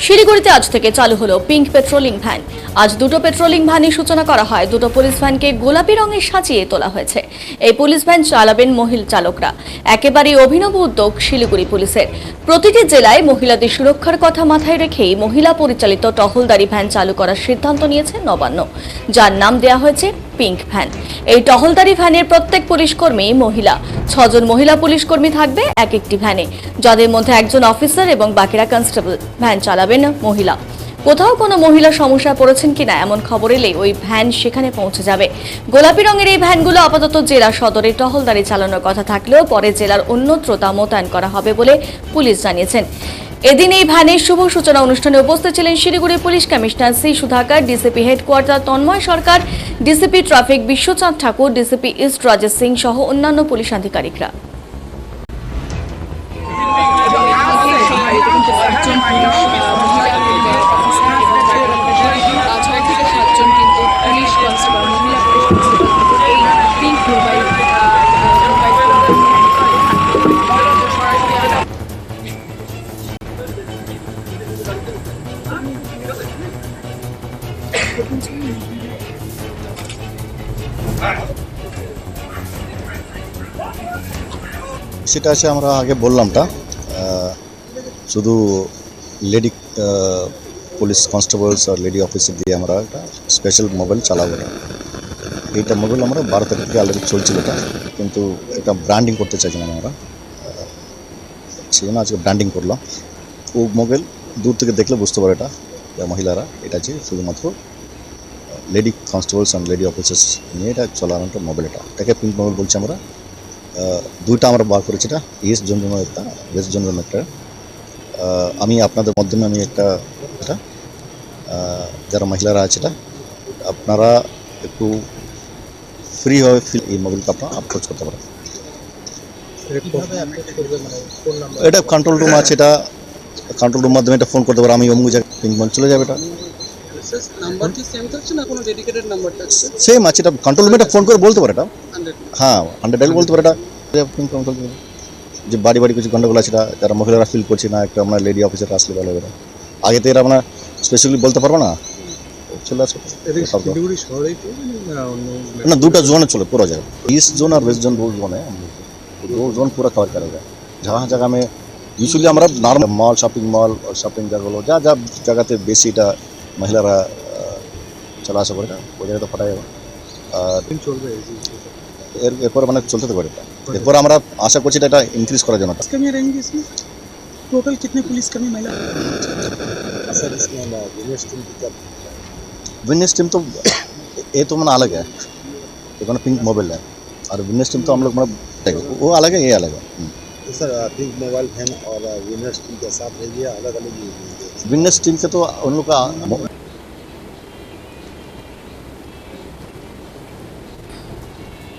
শিলিগুড়িতে আজ থেকে চালু হলো পিঙ্ক পেট্রোলিং ভ্যান। আজ দুটো পেট্রোলিং ভ্যানের সূচনা করা হয়। দুটো পুলিশ ভ্যানকে গোলাপি রঙে সাজিয়ে তোলা হয়েছে। এই পুলিশ ভ্যান চালাবেন মহিলা চালকরা। একেবারে অভিনব উদ্যোগ শিলিগুড়ি পুলিশের। প্রতিটি জেলায় মহিলাদের সুরক্ষার কথা মাথায় রেখেই মহিলা পরিচালিত টহলদারি ভ্যান চালু করার সিদ্ধান্ত নিয়েছে নবান্ন। যার নাম দেওয়া হয়েছে পিঙ্ক ভ্যান। এই টহলদারি ভ্যানের প্রত্যেক পুলিশকর্মী মহিলা। ছজন মহিলা পুলিশকর্মী থাকবে এক একটি ভ্যানে। যাদের মধ্যে একজন অফিসার এবং বাকিরা কনস্টেবল। ভ্যান চালাবেন মহিলা। কোথাও কোনো মহিলা সমস্যায় পড়েছেন কিনা এমন খবর এলে ওই ভ্যান সেখানে পৌঁছে যাবে। গোলাপি রঙের এই ভ্যানগুলো আপাতত জেলা সদরে টহলদারি চালানোর কথা থাকলেও পরে জেলার অন্যত্র তা মোতায়েন করা হবে বলে পুলিশ জানিয়েছেন। এদিন এই ভ্যানের শুভ সূচনা অনুষ্ঠানে উপস্থিত ছিলেন Siliguri police commissioner C Sudhakar, DCP headquarter Tanmay Sarkar, DCP traffic Bishwachand Thakur, DCP east Rajesh Singh সহ অন্যান্য পুলিশ আধিকারিকরা। সেটা আছে আমরা আগে বললামটা। শুধু লেডি পুলিশ কনস্টেবলস আর লেডি অফিসার দিয়ে আমরা একটা স্পেশাল মোবাইল চালাবো না। এইটা মোবাইল আমরা বারো তারিখ থেকে অলরেডি চলছিল এটা। কিন্তু এটা ব্র্যান্ডিং করতে চাইছিলাম আমরা। সেই জন্য আজকে ব্র্যান্ডিং করলাম। ও মোবাইল দূর থেকে দেখলে বুঝতে পারে এটা যে মহিলারা এটা যে শুধুমাত্র lady constables and lady officers নিয়ে এটা চলানো একটা মোবাইল এটা। এটাকে পিঙ্ক মোবাইল বলছি আমরা। দুইটা আমরা বার করেছি এটা ইস্ট জোন জন্য একটা ওয়েস্ট জোন জন্য একটা আমি আপনাদের মাধ্যমে আমি একটা এটা যারা মহিলারা আছে এটা আপনারা একটু ফ্রি হয়ে ফিল এই মোবাইলটা আপনারা অ্যাপ্রোচ করতে পারেন। এটা কন্ট্রোল রুম আছে এটা। কন্ট্রোল রুম মাধ্যমে এটা ফোন করতে পারে আমি অমুক জায়গায় পিঙ্ক মন চলে যাবে এটা নাম্বার কি সেম থাকছে না কোনো ডেডিকেটেড নাম্বার থাকছে সেম আছে এটা কন্ট্রোল রুমে এটা ফোন করে বলতে পারে এটা হান্ড্রেড হ্যাঁ হান্ড্রেড ডাইল বলতে পারে এটা পিঙ্ক কন্ট্রোল যে বাড়ি বাড়ি কিছু গন্ডগোল আছে এটা যারা মহিলারা ফিল করছে না একটা আমরা লেডি অফিসার আসলে ভালো হবে না। আগে তো এরা আমরা স্পেশালি বলতে পারবো না চলে আসো সব দাও। শিলিগুড়ি শহরেই তো না অন্য না দুটা জোনে চলে पूरा जगह ईस्ट जोन और वेस्ट जोन दो जोन है हम लोग को। दो जोन पूरा कवर करेगा जहाँ जगह में यूजुअली আমরা normal mall shopping mall shopping জায়গাগুলো যা যা জায়গাতে বেশি এটা মহিলারা আহ, চলা আসা করে না ওই জায়গাটা ফাটা যাবে আর দিন চলবে এই যে এর এরপর মানে চলতে তো পারে এটা এরপর আমরা আশা করছি এটা ইনক্রিজ করার জন্য पुलिस कर्मी रहेंगे इसमें टोटल कितने पुलिस कर्मी महिला सर इसमें यूनिवर्सिटी विनेस टीम तो ये तो मैंने अलग है ये मैंने पिंक मोबाइल है और विनेस टीम तो हम लोग मतलब वो अलग है ये अलग है हम्म। सर पिंक मोबाइल फ़ैन और यूनिवर्सिटी के साथ रहिए अलग अलग विनर्स टीम के तो उन लोग का